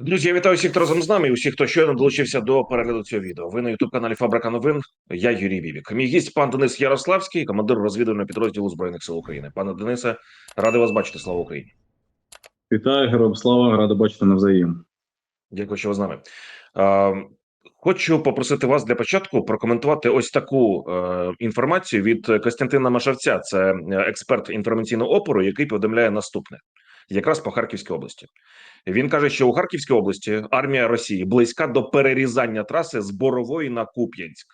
Друзі, я вітаю всіх, хто разом з нами і усіх, хто щойно долучився до перегляду цього відео. Ви на ютуб каналі Фабрика новин. Я Юрій Бібік. Мій гість пан Денис Ярославський, командир розвідувального підрозділу збройних сил України. Пане Денисе, радий вас бачити. Слава Україні! Вітаю, героям слава, радий бачити навзаєм. Дякую, що ви з нами. Хочу попросити вас для початку прокоментувати ось таку е, інформацію від Костянтина Машавця. Це е, експерт інформаційного опору, який повідомляє наступне якраз по Харківській області. Він каже, що у Харківській області армія Росії близька до перерізання траси з Борової на Куп'янськ.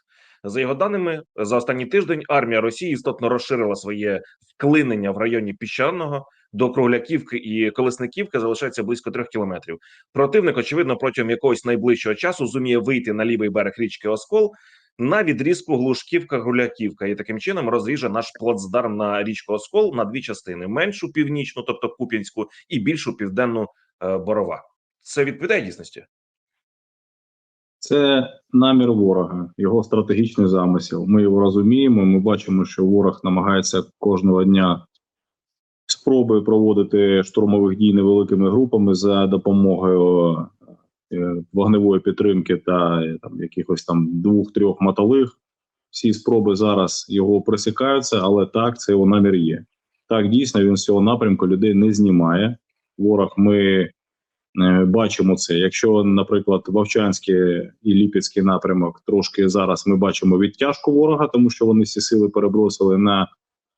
За його даними, за останній тиждень армія Росії істотно розширила своє вклинення в районі піщаного до Кругляківки і Колесниківки залишається близько трьох кілометрів. Противник, очевидно, протягом якогось найближчого часу зуміє вийти на лівий берег річки Оскол на відрізку Глушківка-Гуляківка і таким чином розріже наш плацдарм на річку Оскол на дві частини: меншу північну, тобто Куп'янську, і більшу південну Борова. Це відповідає дійсності. Це намір ворога, його стратегічний замисел. Ми його розуміємо. Ми бачимо, що ворог намагається кожного дня спроби проводити штурмових дій невеликими групами за допомогою е, вогневої підтримки та е, там якихось там двох-трьох мотових. Всі спроби зараз його присікаються, але так, це його намір є. Так, дійсно, він з цього напрямку людей не знімає. Ворог ми Е, бачимо це. Якщо, наприклад, Вовчанський і Ліпецький напрямок трошки зараз ми бачимо відтяжку ворога, тому що вони всі сили перебросили на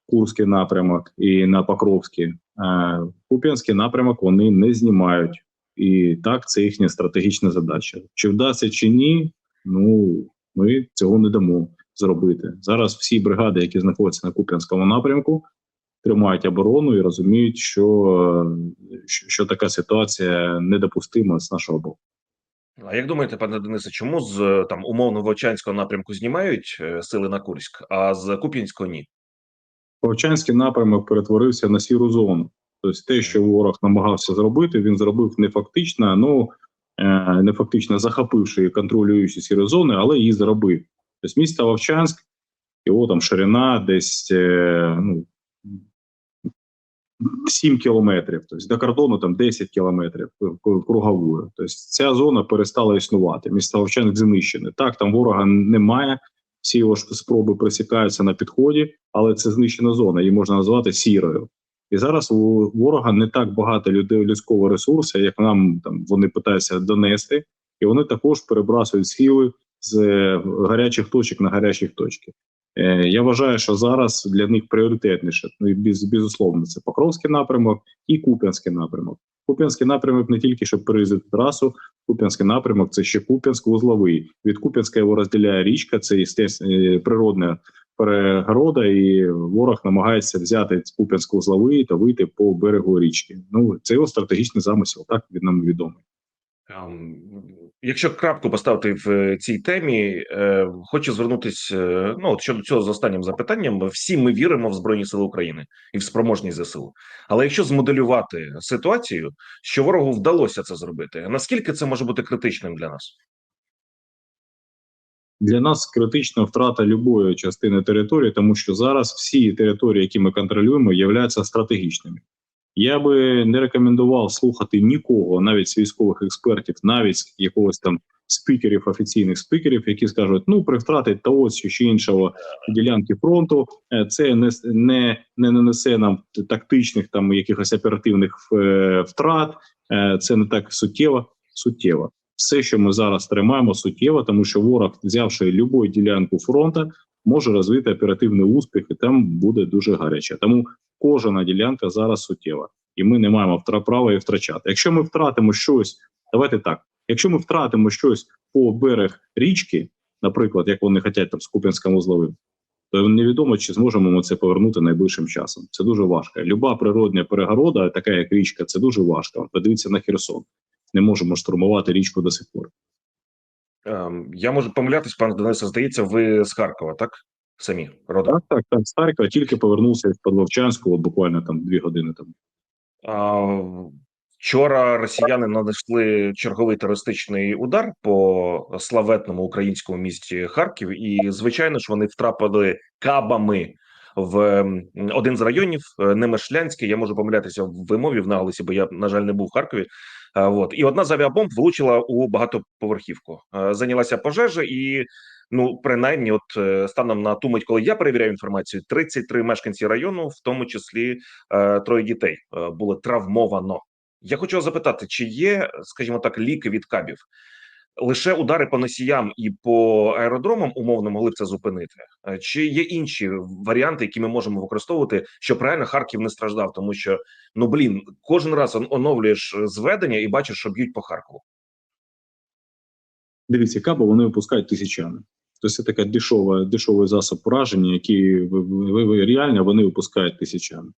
Курський напрямок і на Покровський. А Куп'янський напрямок вони не знімають. І так, це їхня стратегічна задача. Чи вдасться чи ні, ну ми цього не дамо зробити. Зараз всі бригади, які знаходяться на Куп'янському напрямку, тримають оборону і розуміють, що, що, така ситуація недопустима з нашого боку. А як думаєте, пане Денисе, чому з там умовно Вовчанського напрямку знімають е, сили на Курськ, а з Куп'янського ні? Вовчанський напрямок перетворився на сіру зону. Тобто, те, що ворог намагався зробити, він зробив не фактично, ну е, не фактично захопивши і контролюючи сірі зони, але її зробив. Тобто місто Вовчанськ, його там ширина десь е, ну, 7 кілометрів, тобто до кордону там 10 кілометрів круговою. Тобто ця зона перестала існувати. Місто Вовчанськ знищене. Так, там ворога немає. Всі його спроби присікаються на підході, але це знищена зона, її можна назвати сірою. І зараз у ворога не так багато людей людського ресурсу, як нам там вони питаються донести, і вони також перебрасують сили з гарячих точок на гарячі точки. Е, я вважаю, що зараз для них пріоритетніше ну і без, безусловно, це Покровський напрямок і Куп'янський напрямок. Куп'янський напрямок не тільки щоб перерізати трасу, Куп'янський напрямок це ще Куп'янськ вузловий. Від Куп'янська його розділяє річка, це естественно, природна перегорода, і ворог намагається взяти Куп'янськ вузловий та вийти по берегу річки. Ну це його стратегічний замисел, так від нам відомий. Якщо крапку поставити в е, цій темі, е, хочу звернутися е, ну от щодо цього з останнім запитанням. Всі ми віримо в збройні сили України і в спроможність ЗСУ. Але якщо змоделювати ситуацію, що ворогу вдалося це зробити, наскільки це може бути критичним для нас? Для нас критична втрата любої частини території, тому що зараз всі території, які ми контролюємо, являються стратегічними. Я би не рекомендував слухати нікого, навіть з військових експертів, навіть якогось там спікерів, офіційних спікерів, які скажуть: ну при втраті того чи іншого ділянки фронту, е, це не не, не нанесе нам тактичних там якихось оперативних е, втрат. Е, це не так суттєво. Суттєво. Все, що ми зараз тримаємо, суттєво, тому що ворог, взявши будь-яку ділянку фронту, може розвити оперативний успіх, і там буде дуже гаряче. Тому кожна ділянка зараз суттєва, і ми не маємо права її втрачати. Якщо ми втратимо щось, давайте так. Якщо ми втратимо щось по берег річки, наприклад, як вони хочуть там з Куп'янським узловим, то невідомо, чи зможемо ми це повернути найближчим часом. Це дуже важко. Люба природня перегорода, така як річка, це дуже важко. Подивіться на Херсон. Не можемо штурмувати річку до сих пор. Ем, я можу помилятись, пане Денисе, здається, ви з Харкова, так? Самі родом? Так, так, так. З Харкова тільки повернувся з Подвовчанську, от буквально там дві години тому. А, Вчора росіяни нанесли черговий терористичний удар по славетному українському місті Харків, і звичайно ж вони втрапили кабами в один з районів е, Немишлянський. Я можу помилятися в вимові в наголосі, бо я на жаль не був в Харкові. От і одна з авіабомб влучила у багатоповерхівку. Е, Зайнялася пожежа, і ну принаймні, от е, станом на ту мить, коли я перевіряю інформацію, 33 мешканці району, в тому числі е, троє дітей, е, було травмовано. Я хочу запитати, чи є, скажімо так, ліки від кабів? Лише удари по носіям і по аеродромам умовно могли б це зупинити. Е, Чи є інші варіанти, які ми можемо використовувати, щоб реально Харків не страждав? Тому що ну блін, кожен раз оновлюєш зведення і бачиш, що б'ють по Харкову. Дивіться, каби вони випускають тисячами. Тобто це така дешова, дешовий засіб пораження, які реально вони випускають тисячами.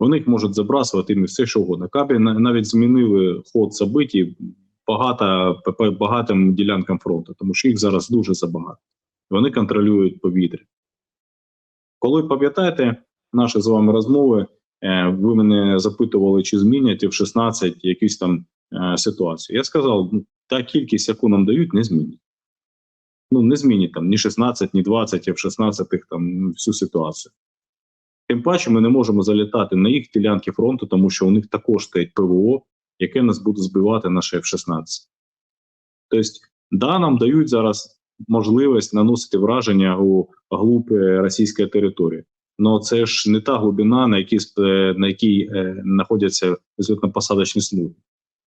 Вони їх можуть забрасувати і все, що угодно. Кабі навіть змінили ход событий багато, багатим ділянкам фронту, тому що їх зараз дуже забагато. Вони контролюють повітря. Коли пам'ятаєте наші з вами розмови, е, ви мене запитували, чи змінять в 16 якісь там е, ситуації. Я сказав, ну, та кількість, яку нам дають, не змінить. Ну, не змінить там ні 16, ні 20, а в 16 там всю ситуацію. Тим паче, ми не можемо залітати на їх ділянки фронту, тому що у них також стоїть ПВО, яке нас буде збивати на F-16. Тобто, да, нам дають зараз можливість наносити враження у глуб е, російської території. Але це ж не та глибина, на якій, на якій е, знаходяться злітно-посадочні смуги.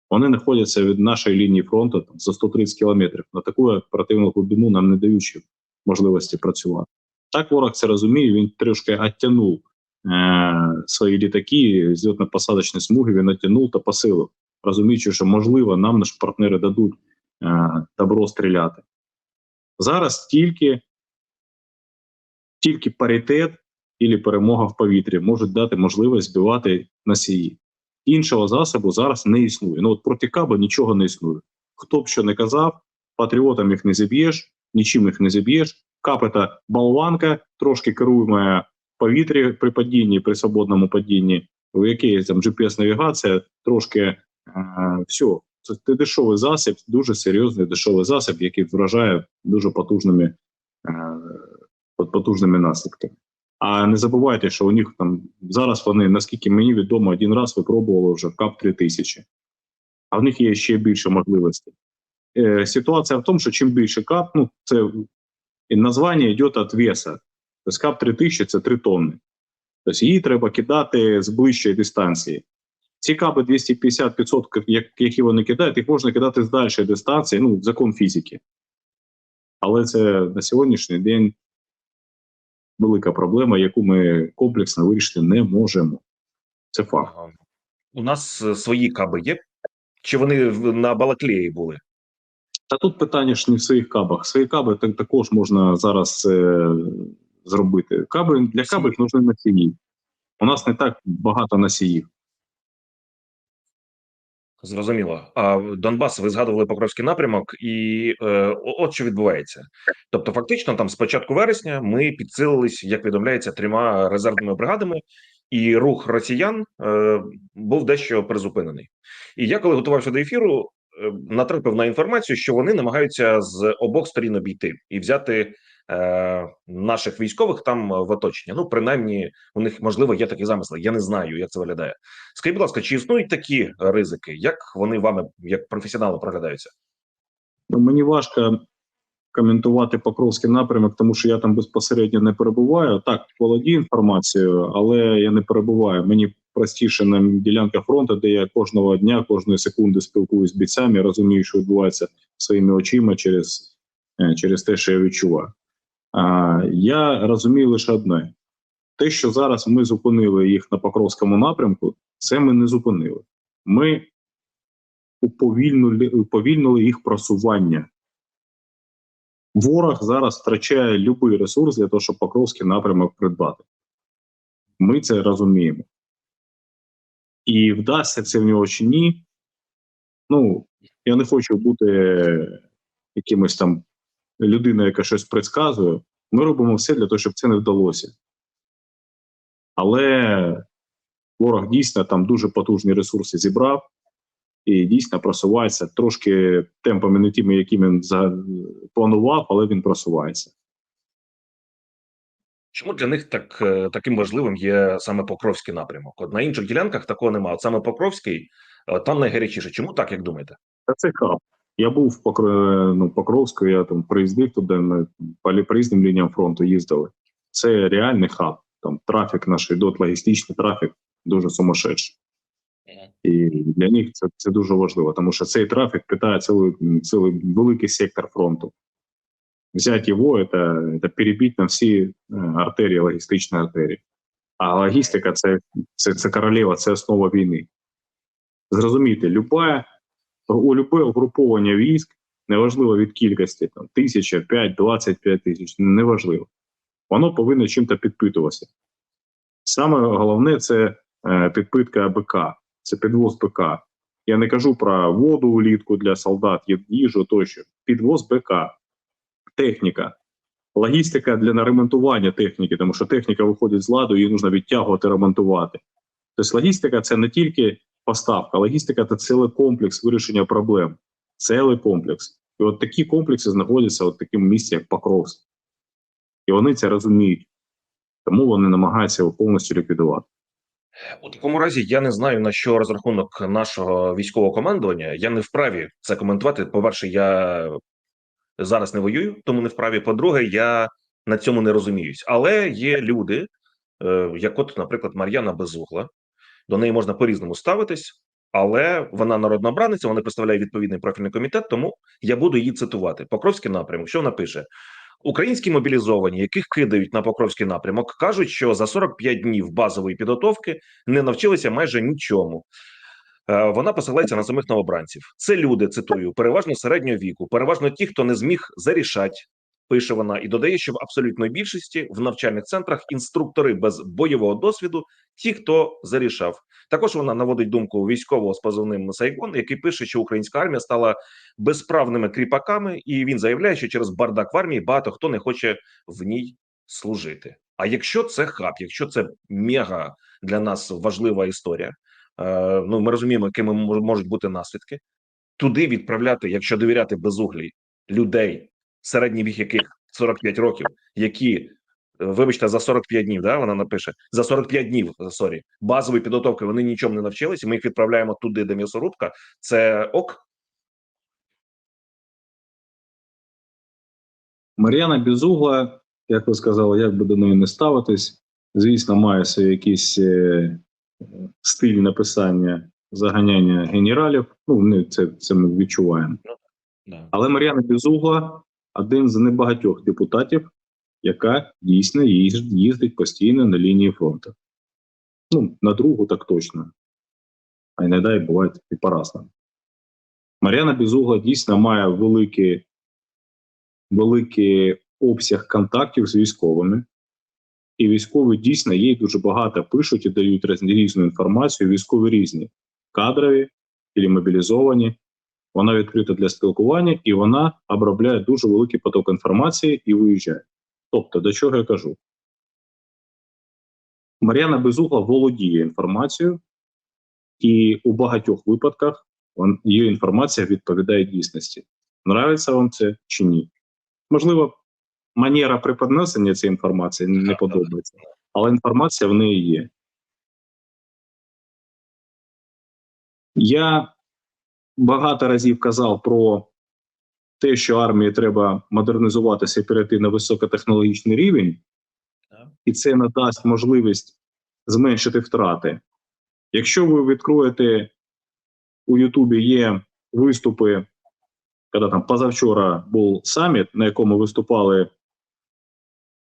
Вони знаходяться від нашої лінії фронту там, за 130 кілометрів. На таку оперативну глибину нам не даючи можливості працювати. Так ворог це розуміє, він трошки оттянув е, свої літаки, злітно-посадочні смуги, він оттянув та посилив, розуміючи, що можливо нам наші партнери дадуть е, добро стріляти. Зараз тільки, тільки паритет і перемога в повітрі можуть дати можливість збивати носії. Іншого засобу зараз не існує. Ну от проти каба нічого не існує. Хто б що не казав, патріотам їх не зіб'єш, нічим їх не зіб'єш. Капета болванка, трошки керуємо в повітрі при падінні, при свободному падінні, у якій там GPS-навігація, трошки е, все. Це дешевий засіб, дуже серйозний дешевий засіб, який вражає дуже потужними, е, потужними наслідками. А не забувайте, що у них там зараз вони, наскільки мені відомо, один раз випробували вже КАП 3000. А в них є ще більше можливостей. Е, ситуація в тому, що чим більше КАП, ну це названня йде від веса. Тобто КАП 3000 це 3 тонни. Тобто її треба кидати з ближчої дистанції. Ці каби 250-500, які вони кидають, їх можна кидати з дальшої дистанції, ну, закон фізики. Але це на сьогоднішній день велика проблема, яку ми комплексно вирішити не можемо. Це факт. Ага. У нас е, свої каби є. Чи вони на Балаклеї були? Та тут питання ж не в своїх кабах. Свої каби так, також можна зараз е, зробити. Каби для кабів нужні носії. У нас не так багато носіїв. Зрозуміло. А Донбас, ви згадували Покровський напрямок, і е, от що відбувається. Тобто, фактично, там з початку вересня ми підсилились, як повідомляється, трьома резервними бригадами, і рух росіян е, був дещо призупинений. І я, коли готувався до ефіру, е, натрапив на інформацію, що вони намагаються з обох сторін обійти і взяти е, наших військових там в оточення. Ну, принаймні, у них можливо є такі замисли. Я не знаю, як це виглядає. Скажіть, будь ласка, чи існують такі ризики? Як вони вами, як професіонали, проглядаються? Ну, мені важко коментувати Покровський напрямок, тому що я там безпосередньо не перебуваю. Так, володію інформацією, але я не перебуваю. Мені простіше на ділянках фронту, де я кожного дня, кожної секунди спілкуюся з бійцями, розумію, що відбувається своїми очима через, е, через те, що я відчуваю. Я розумію лише одне: те, що зараз ми зупинили їх на Покровському напрямку, це ми не зупинили. Ми уповільнили, уповільнили їх просування. Ворог зараз втрачає будь-який ресурс для того, щоб Покровський напрямок придбати. Ми це розуміємо. І вдасться це в нього чи ні. Ну, я не хочу бути якимось там людиною, яка щось предсказує. Ми робимо все для того, щоб це не вдалося. Але ворог дійсно там дуже потужні ресурси зібрав і дійсно просувається трошки темпами не тими, які він планував, але він просувається. Чому для них так е, таким важливим є саме Покровський напрямок? От на інших ділянках такого немає. От саме Покровський е, там найгарячіше. Чому так, як думаєте? Це хаб. Я був в Покро... ну, Покровську, я там приїздив туди, ми лі- різним лініям фронту їздили. Це реальний хаб. Там трафік наш ідот, логістичний трафік дуже сумасшедший. І для них це, це дуже важливо, тому що цей трафік питає цілий, цілий великий сектор фронту. Взять його это, это перебити на всі е, артерії, логістичні артерії. А логістика це, це, це королева, це основа війни. Зрозумійте, любе, у любе угруповання військ, неважливо від кількості, там, тисяча, п'ять, двадцять п'ять тисяч, неважливо. Воно повинно чим-то підпитуватися. Саме головне це е, підпитка БК це підвоз БК. Я не кажу про воду улітку для солдат, їжу тощо. Підвоз БК, техніка, логістика для ремонтування техніки, тому що техніка виходить з ладу, її потрібно відтягувати, ремонтувати. Тобто логістика це не тільки поставка, логістика це цілий комплекс вирішення проблем. Цілий комплекс. І от такі комплекси знаходяться в такому місці, як Покровськ. І вони це розуміють. Тому вони намагаються його повністю ліквідувати. У такому разі я не знаю на що розрахунок нашого військового командування. Я не вправі це коментувати. По-перше, я зараз не воюю, тому не вправі. По-друге, я на цьому не розуміюсь. Але є люди, е, як от, наприклад, Мар'яна Безугла. До неї можна по-різному ставитись, але вона народна обраниця, вона представляє відповідний профільний комітет. Тому я буду її цитувати. Покровський напрямок. Що вона пише? Українські мобілізовані, яких кидають на Покровський напрямок, кажуть, що за 45 днів базової підготовки не навчилися майже нічому. Е, Вона посилається на самих новобранців. Це люди, цитую, переважно середнього віку, переважно ті, хто не зміг зарішати. Пише вона і додає, що в абсолютної більшості в навчальних центрах інструктори без бойового досвіду, ті, хто зарішав. Також вона наводить думку військового з позивним Сайгон, який пише, що українська армія стала безправними кріпаками, і він заявляє, що через бардак в армії багато хто не хоче в ній служити. А якщо це хаб, якщо це мега для нас важлива історія, е, ну ми розуміємо, якими мож- можуть бути наслідки. Туди відправляти, якщо довіряти безуглій людей, середній вік яких 45 років, які, е, вибачте, за 45 днів, да, вона напише за 45 днів, е, сорі, базової підготовки вони нічому не навчилися. Ми їх відправляємо туди, де м'ясорубка. Це ок. Мар'яна Безугла, як ви сказали, як би до неї не ставитись, звісно, має свій якийсь е, стиль написання заганяння генералів. Ну, це, це ми відчуваємо. Але Мар'яна Безугла один з небагатьох депутатів, яка дійсно їздить постійно на лінії фронту. Ну, на другу так точно. А й не дай буває і по-разному. Мар'яна Безугла дійсно має великий, великий обсяг контактів з військовими. І військові дійсно їй дуже багато пишуть і дають різну інформацію. Військові різні кадрові і мобілізовані. Вона відкрита для спілкування і вона обробляє дуже великий поток інформації і виїжджає. Тобто, до чого я кажу? Мар'яна Безугла володіє інформацією, і у багатьох випадках її інформація відповідає дійсності. Нравиться вам це чи ні? Можливо, манера преподнесення цієї інформації не подобається, але інформація в неї є. Я багато разів казав про те, що армії треба модернізуватися і перейти на високотехнологічний рівень, і це надасть можливість зменшити втрати. Якщо ви відкроєте у Ютубі є виступи, коли там позавчора був саміт, на якому виступали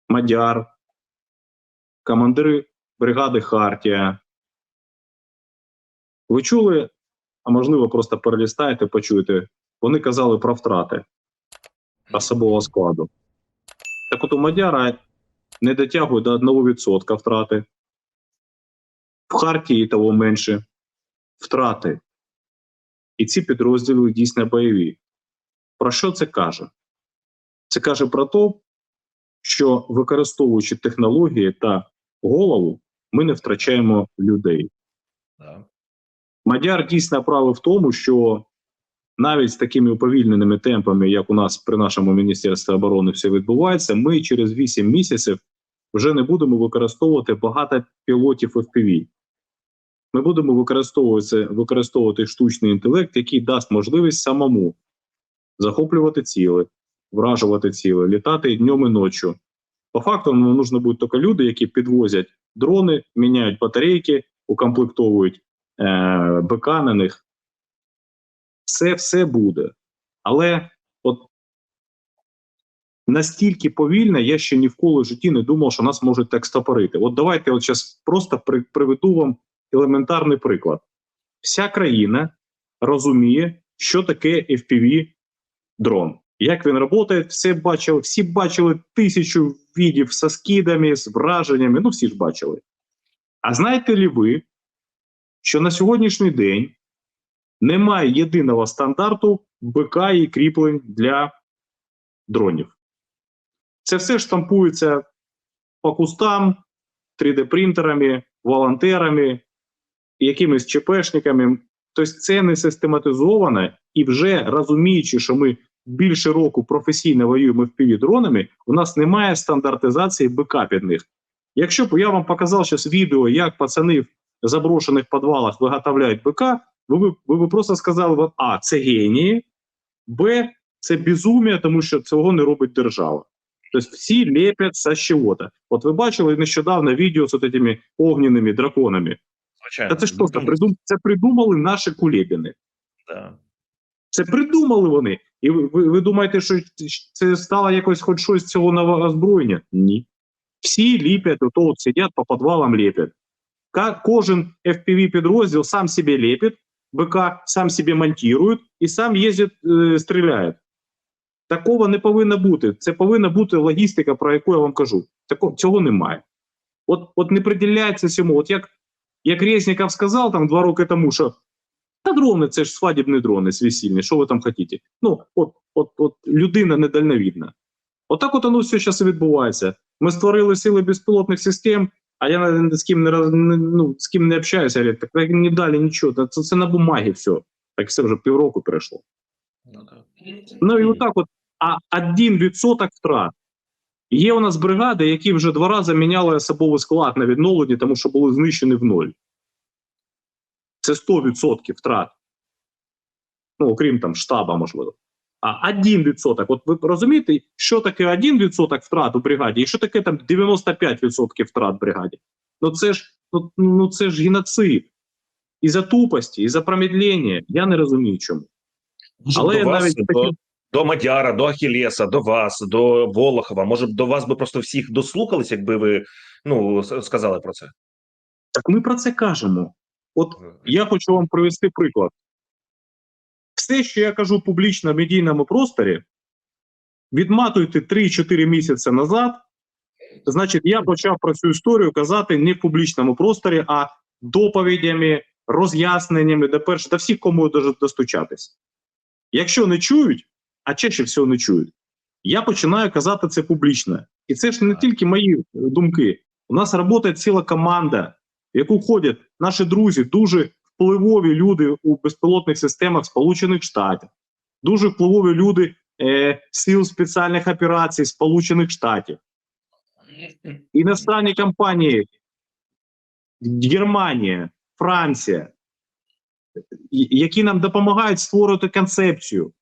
Мадяр, командири бригади Хартія. Ви чули, можливо, просто перелістаєте, почуєте. Вони казали про втрати особового складу. Так от у Мадяра не дотягує до 1% втрати. В Хартії того менше втрати. І ці підрозділи дійсно бойові. Про що це каже? Це каже про те, що використовуючи технології та голову, ми не втрачаємо людей. Да. Мадяр дійсно правий в тому, що навіть з такими уповільненими темпами, як у нас при нашому міністерстві оборони все відбувається, ми через 8 місяців вже не будемо використовувати багато пілотів FPV. Ми будемо використовувати, використовувати штучний інтелект, який дасть можливість самому захоплювати ціли, вражувати ціли, літати днем і ночі. По факту нам нужно будуть тільки люди, які підвозять дрони, міняють батарейки, укомплектовують е, БК на них. Це все буде. Але от настільки повільно, я ще ні вколи в житті не думав, що нас можуть так стопорити. От давайте от зараз просто при, приведу вам елементарний приклад. Вся країна розуміє, що таке FPV дрон. Як він працює, все бачили, всі бачили тисячу відів зі скидами, з враженнями, ну всі ж бачили. А знаєте ли ви, що на сьогоднішній день немає єдиного стандарту БК і кріплень для дронів? Це все штампується по кустам, 3D-принтерами, волонтерами, якимись ЧПшниками. Тобто це не систематизовано і вже розуміючи, що ми більше року професійно воюємо в дронами, у нас немає стандартизації БК під них. Якщо б я вам показав зараз відео, як пацани в заброшених підвалах виготовляють БК, ви б ви просто сказали, б, а, це генії, Б, це безумія, тому що цього не робить держава. Тобто всі лепять з чого-то. От ви бачили нещодавно відео з цими огненними драконами. Звичайно. Та це ж просто придум... це придумали наші кулебіни. Да. Це придумали вони. І ви, ви, ви думаєте, що це стало якось хоч щось цього нового озброєння? Ні. Всі ліпять, ото от сидять по підвалам ліпять. Кожен FPV підрозділ сам себе лепить, БК сам себе монтує і сам їздить, е, стріляє. Такого не повинно бути. Це повинна бути логістика, про яку я вам кажу. Тако, цього немає. От, от не приділяється цьому. От як, як Резніков сказав там два роки тому, що та дрони, це ж свадібні дрони свісільні, що ви там хотіте? Ну, от, от, от людина недальновідна. Отак от воно все зараз відбувається. Ми створили сили безпілотних систем, а я з ким не, не- ну, з ким не общаюся, говорять, так не далі нічого. Це, це на бумагі все. Так все вже півроку пройшло. Ну, да. Ну і отак от, а 1% втрат. Є у нас бригади, які вже два рази міняли особовий склад на відновленні, тому що були знищені в ноль. Це 100% втрат. Ну, окрім там штаба, можливо. А 1%. От ви розумієте, що таке 1% втрат у бригаді, і що таке там 95% втрат в бригаді? Ну це ж, ну, ну це ж геноцид. І за тупості, і за промедлення. Я не розумію чому. Але до вас, навіть до, такі- до Мадяра, до Ахілєса, до вас, до Волохова. Може б до вас би просто всіх дослухались, якби ви ну сказали про це. Так ми про це кажемо. От Я хочу вам привести приклад. Все, що я кажу публічно в медійному просторі, відматуйте 3-4 місяці назад. Значить, я почав про цю історію казати не в публічному просторі, а доповідями, роз'ясненнями, до перш, до всіх, кому достучатись. Якщо не чують, а чаще всього не чують, я починаю казати це публічно. І це ж не тільки мої е, думки. У нас працює ціла команда, в яку входять наші друзі, дуже впливові люди у безпілотних системах Сполучених Штатів, дуже впливові люди е, сил спеціальних операцій Сполучених Штатів, іностранні компанії, Германія, Франція, які нам допомагають створювати концепцію.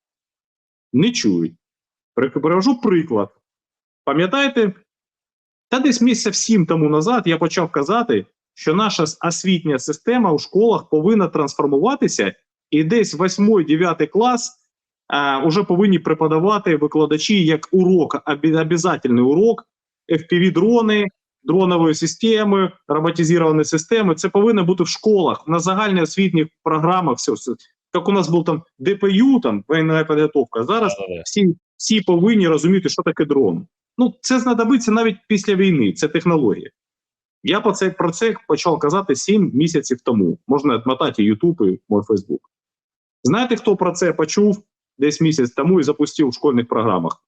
Не чують. При- Привожу приклад. Пам'ятаєте, та десь місяців сім тому назад я почав казати, що наша освітня система у школах повинна трансформуватися, і десь 8-9 клас а, уже повинні преподавати викладачі як урок, обов'язковий урок, FPV-дрони, дронової системи, роботизовані системи. Це повинно бути в школах, на загальноосвітніх програмах. Все, все. Як у нас був там ДПЮ, там воєнна підготовка. Зараз всі, всі повинні розуміти, що таке дрон. Ну, це знадобиться навіть після війни, це технологія. Я про це, про це почав казати 7 місяців тому. Можна відмотати Ютуб і мой Фейсбук. Знаєте, хто про це почув десь місяць тому і запустив в школьних програмах?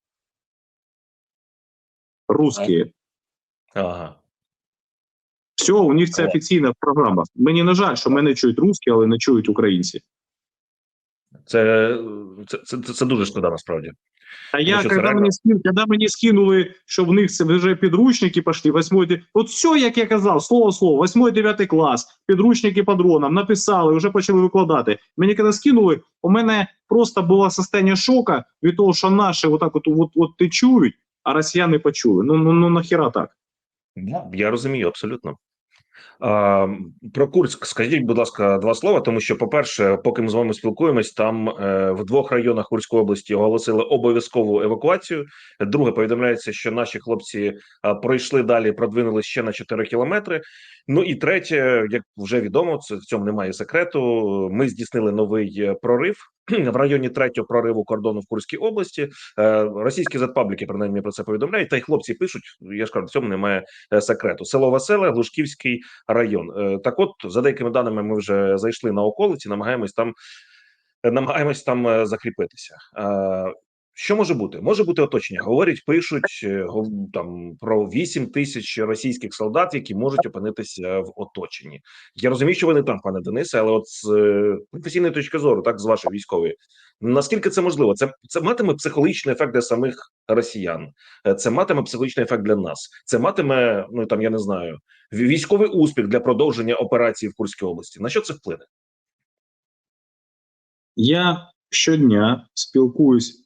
Русські. Ага. Все, у них це офіційна програма. Мені на жаль, що мене чують русські, але не чують українці. Це, це, це, це, дуже шкода насправді. А я, когда реально- мені, скин, когда мені скинули, що в них це вже підручники пішли, восьмой, от все, як я казав, слово слово, восьмой, дев'ятий клас, підручники по дронам, написали, вже почали викладати. Мені коли скинули, у мене просто було состояние шока від того, що наші отак от, от, от ти чують, а росіяни почули. Ну, ну, ну нахіра так? Я розумію абсолютно. А, про Курськ скажіть, будь ласка, два слова, тому що, по-перше, поки ми з вами спілкуємось, там е, в двох районах Курської області оголосили обов'язкову евакуацію. Друге, повідомляється, що наші хлопці пройшли далі, продвинули ще на 4 кілометри. Ну і третє, як вже відомо, це в цьому немає секрету. Ми здійснили новий е, прорив в районі третього прориву кордону в Курській області. Е, російські зетпабліки принаймні про це повідомляють. Та й хлопці пишуть. Я ж кажу, в цьому немає е, секрету. Село Веселе, Глушківський район. Е, Так, от за деякими даними, ми вже зайшли на околиці, намагаємось там е, намагаємось там е, закріпитися. Що може бути? Може бути оточення. Говорять, пишуть е, там про 8 тисяч російських солдат, які можуть опинитися в оточенні. Я розумію, що ви не там, пане Денисе, але от з е, професійної точки зору, так з вашої військової, наскільки це можливо? Це це матиме психологічний ефект для самих росіян. Е, Це матиме психологічний ефект для нас. Це матиме, ну там я не знаю, військовий успіх для продовження операції в Курській області. На що це вплине? Я щодня спілкуюсь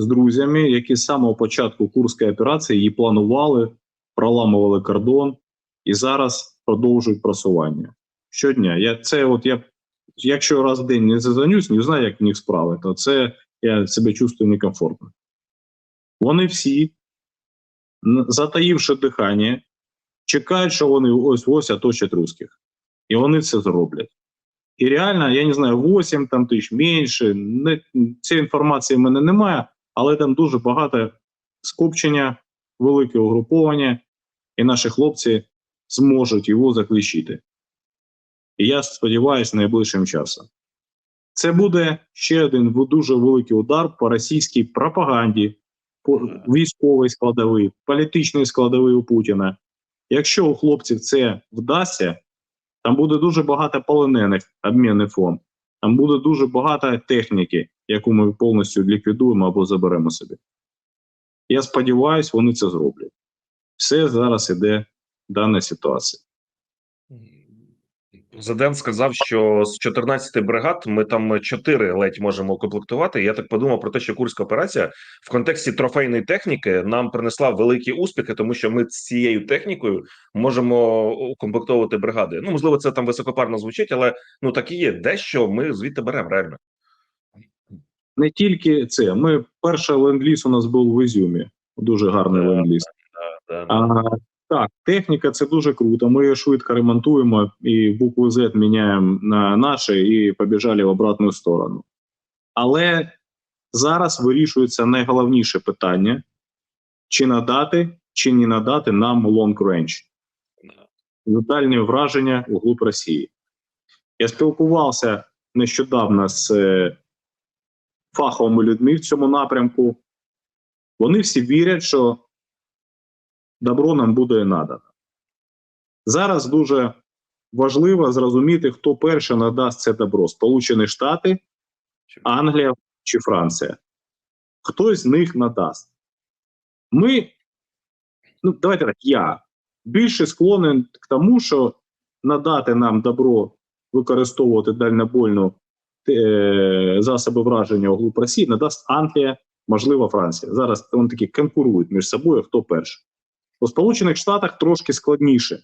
з друзями, які з самого початку Курської операції її планували, проламували кордон і зараз продовжують просування. Щодня. Я це, от я, якщо раз в день не зазвонюсь, не знаю, як в них справи, то це я себе чувствую некомфортно. Вони всі, затаївши дихання, чекають, що вони ось ось оточать русських. І вони це зроблять. І реально, я не знаю, 8 там тисяч менше. Не, цієї інформації в мене немає, але там дуже багато скупчення, велике угруповання, і наші хлопці зможуть його заключити. І я сподіваюся, найближчим часом. Це буде ще один дуже великий удар по російській пропаганді, по військовій складовій, політичній складовій у Путіна. Якщо у хлопців це вдасться, там буде дуже багато полонених обмінний фонд. Там буде дуже багато техніки, яку ми повністю ліквідуємо або заберемо собі. Я сподіваюся, вони це зроблять. Все зараз іде дана ситуація. Президент сказав, що з 14 бригад ми там 4 ледь можемо комплектувати. Я так подумав про те, що курська операція в контексті трофейної техніки нам принесла великі успіхи, тому що ми з цією технікою можемо укомплектовувати бригади. Ну можливо, це там високопарно звучить, але ну так і є. Дещо ми звідти беремо реально. Не тільки це. Ми перший ленд-ліз у нас був в Ізюмі. Дуже гарний Да, ленд-ліз. Да, да. А, так, техніка це дуже круто. Ми її швидко ремонтуємо і букву Z міняємо на наші і побіжали в обратну сторону. Але зараз вирішується найголовніше питання: чи надати, чи не надати нам long range. Детальні враження у глиб Росії. Я спілкувався нещодавно з е, фаховими людьми в цьому напрямку. Вони всі вірять, що добро нам буде надано. Зараз дуже важливо зрозуміти, хто перше надасть це добро: Сполучені Штати, Англія чи Франція. Хтось з них надасть. Ми, ну давайте так, я більше склонен к тому, що надати нам добро використовувати дальнобойну е, засоби враження глиб Росії, надасть Англія, можливо, Франція. Зараз вони такі конкурують між собою, хто перший. У Сполучених Штатах трошки складніше.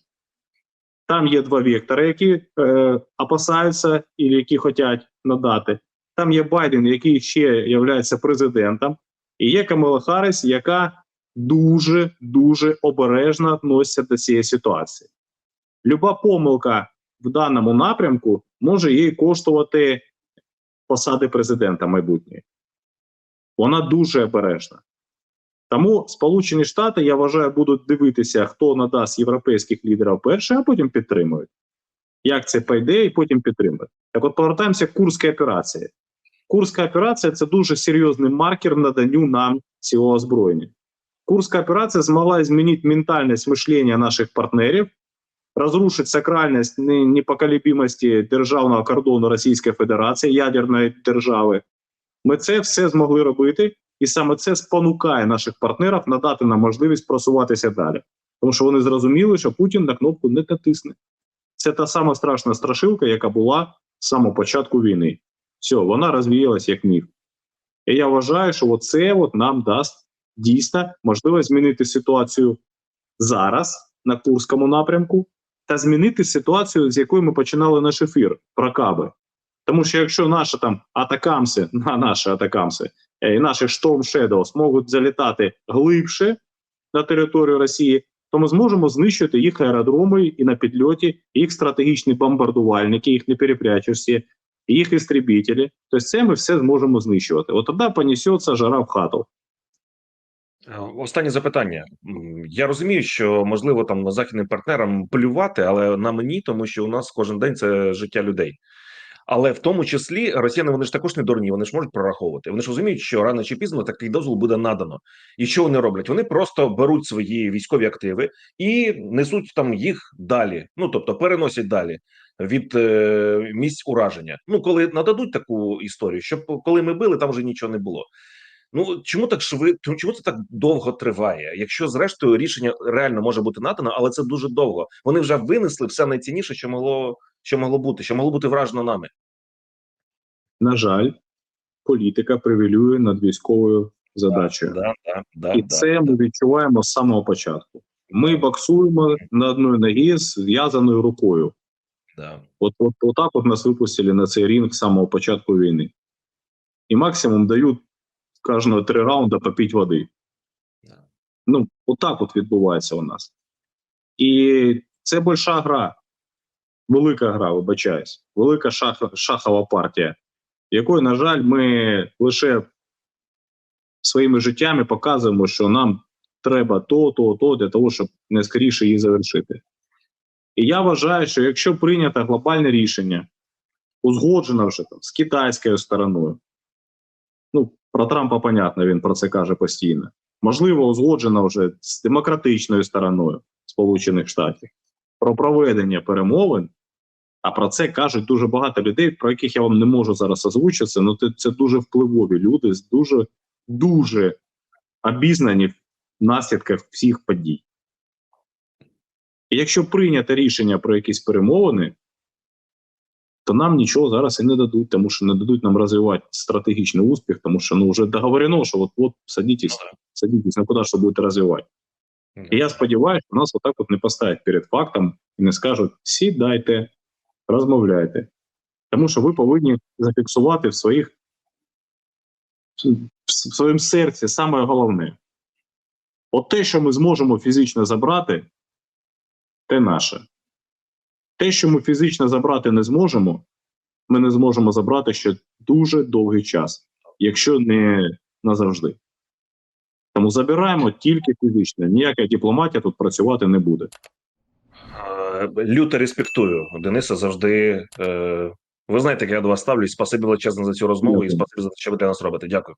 Там є два вектори, які е, опасаються і які хочуть надати. Там є Байден, який ще є президентом, і є Камала Харріс, яка дуже дуже обережно відноситься до цієї ситуації. Люба помилка в даному напрямку може їй коштувати посади президента майбутньої. Вона дуже обережна. Тому Сполучені Штати, я вважаю, будуть дивитися, хто надасть європейських лідерів перше, а потім підтримують. Як це пойде, і потім підтримують. Так от повертаємося к Курській операції. Курська операція це дуже серйозний маркер наданню нам цього озброєння. Курська операція змогла змінити ментальність мишлення наших партнерів, разрушить сакральність не- непоколебимості державного кордону Російської Федерації, ядерної держави. Ми це все змогли робити, і саме це спонукає наших партнерів надати нам можливість просуватися далі. Тому що вони зрозуміли, що Путін на кнопку не натисне. Це та сама страшна страшилка, яка була з самого початку війни. Все, вона розвіялась як міф. І я вважаю, що от нам дасть дійсно можливість змінити ситуацію зараз на Курському напрямку та змінити ситуацію, з якої ми починали наш ефір про каби. Тому що якщо наші там атакамси, на наші атакамси е, і наші Storm Shadows можуть залітати глибше на територію Росії, то ми зможемо знищити їх аеродроми і на підльоті, їх стратегічні бомбардувальники, їх не перепрячешся, їх істребітелі. Тобто це ми все зможемо знищувати. От тоді понесеться жара в хату. Е, Останнє запитання. Я розумію, що можливо там західним партнерам плювати, але на мені, тому що у нас кожен день це життя людей. Але в тому числі росіяни вони ж також не дурні, вони ж можуть прораховувати. Вони ж розуміють, що рано чи пізно такий дозвіл буде надано. І що вони роблять? Вони просто беруть свої військові активи і несуть там їх далі. Ну тобто переносять далі від е, місць ураження. Ну коли нададуть таку історію, щоб коли ми били, там вже нічого не було. Ну чому так швидко? Чому це так довго триває? Якщо зрештою рішення реально може бути надано, але це дуже довго. Вони вже винесли все найцінніше, що могло що могло бути, що могло бути вражено нами. На жаль, політика привілює над військовою задачею. Да, да, да, І да. це ми відчуваємо з самого початку. Ми боксуємо на одній ногі з зв'язаною рукою. да. От, от, отак от нас випустили на цей ринг з самого початку війни. І максимум дають кожного три раунди попіть води. Ну, отак от відбувається у нас. І це більша гра, велика гра, вибачаюсь, велика шах, шахова партія, якою, на жаль, ми лише своїми життями показуємо, що нам треба то, то, то для того, щоб найскоріше її завершити. І я вважаю, що якщо прийнято глобальне рішення, узгоджено вже там з китайською стороною, ну про Трампа, понятно, він про це каже постійно. Можливо, узгоджено вже з демократичною стороною Сполучених Штатів про проведення перемовин. А про це кажуть дуже багато людей, про яких я вам не можу зараз озвучити. Ну це, це дуже впливові люди, дуже дуже обізнані в наслідках всіх подій. І якщо прийнято рішення про якісь перемовини, то нам нічого зараз і не дадуть, тому що не дадуть нам розвивати стратегічний успіх, тому що ну вже договорено, що от от садитесь, садитесь, ну куди ви будете розвивати. І я сподіваюся, що нас отак от не поставлять перед фактом і не скажуть: сідайте, розмовляйте. Тому що ви повинні зафіксувати в своїх в своєму серці саме головне. От те, що ми зможемо фізично забрати, те наше. Те, що ми фізично забрати не зможемо, ми не зможемо забрати ще дуже довгий час, якщо не назавжди. Тому забираємо тільки фізично. Ніяка дипломатія тут працювати не буде. Е, Люто респектую Дениса. Завжди е, ви знаєте, як я до вас ставлюсь. Спасибі величезне за цю розмову і спасибі за те, що ви для нас робите. Дякую.